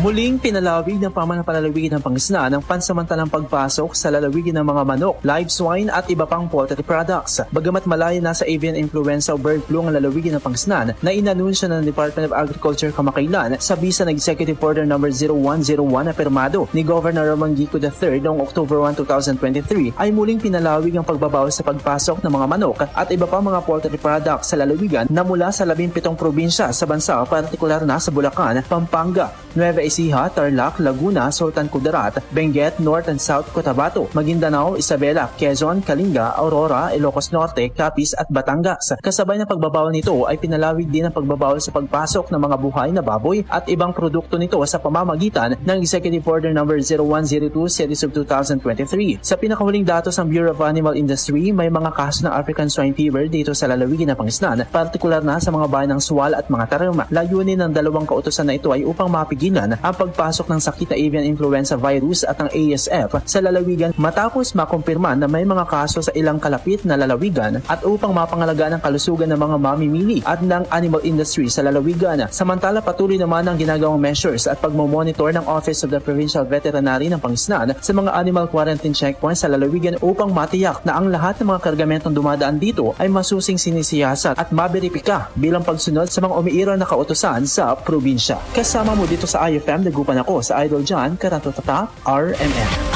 Muling pinalawig ng pamanapalalawigan ng Pangisna ng pansamantalang pagpasok sa lalawigin ng mga manok, live swine at iba pang poultry products. Bagamat malayo na sa avian influenza o bird flu ang lalawigin ng Pangisnan na inanunsyo ng Department of Agriculture kamakailan sa bisa ng Executive Order No. 0101 na permado ni Governor Roman Gico III noong October 1, 2023 ay muling pinalawig ang pagbabawal sa pagpasok ng mga manok at iba pang mga poultry products sa lalawigan na mula sa 17 probinsya sa bansa, partikular na sa Bulacan, Pampanga, Nueva Ecija, Tarlac, Laguna, Sultan Kudarat, Benguet, North and South Cotabato, Maguindanao, Isabela, Quezon, Kalinga, Aurora, Ilocos Norte, Capiz at Batangas. Kasabay ng pagbabawal nito ay pinalawig din ang pagbabawal sa pagpasok ng mga buhay na baboy at ibang produkto nito sa pamamagitan ng Executive Order No. 0102 Series of 2023. Sa pinakahuling datos ng Bureau of Animal Industry, may mga kaso ng African Swine Fever dito sa lalawigin ng Pangisnan, partikular na sa mga bayan ng Sual at mga Tarima. Layunin ng dalawang kautosan na ito ay upang mapigilan ang pagpasok ng sakit na avian influenza virus at ang ASF sa lalawigan matapos makumpirma na may mga kaso sa ilang kalapit na lalawigan at upang mapangalagaan ang kalusugan ng mga mamimili at ng animal industry sa lalawigan. Samantala patuloy naman ang ginagawang measures at pagmomonitor ng Office of the Provincial Veterinary ng Pangisnan sa mga animal quarantine checkpoints sa lalawigan upang matiyak na ang lahat ng mga kargamentong dumadaan dito ay masusing sinisiyasat at maberipika bilang pagsunod sa mga umiiral na kautosan sa probinsya. Kasama mo dito sa IFM, nagupan ako sa Idol John, Karatotata, RMN.